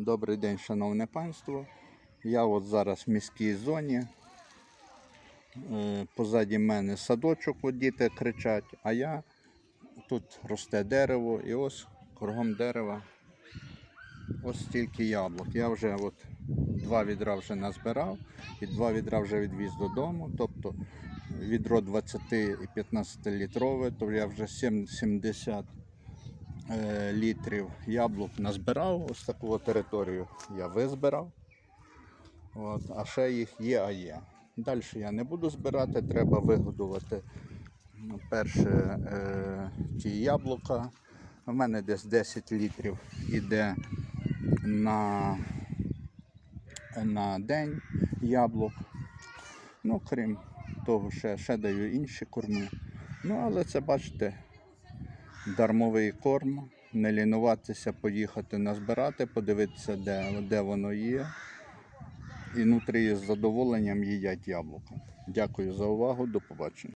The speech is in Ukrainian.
Добрий день, шановне панство. Я от зараз в міській зоні. Е, Позаді мене садочок, от діти кричать, а я тут росте дерево і ось кругом дерева ось стільки яблук. Я вже от два відра вже назбирав і два відра вже відвіз додому. Тобто відро 20 і 15 літрове, то я вже 7, 70 е, літрів яблук назбирав. Ось таку територію я визбирав. От, а ще їх є, а є. Далі я не буду збирати, треба вигодувати ну, перше е, ті яблука. У мене десь 10 літрів іде на, на день яблук. Ну, крім того, ще, ще даю інші корми. Ну, але це бачите, дармовий корм. Не лінуватися, поїхати назбирати, подивитися, де, де воно є. І внутрі з задоволенням їдять яблука. Дякую за увагу, до побачення.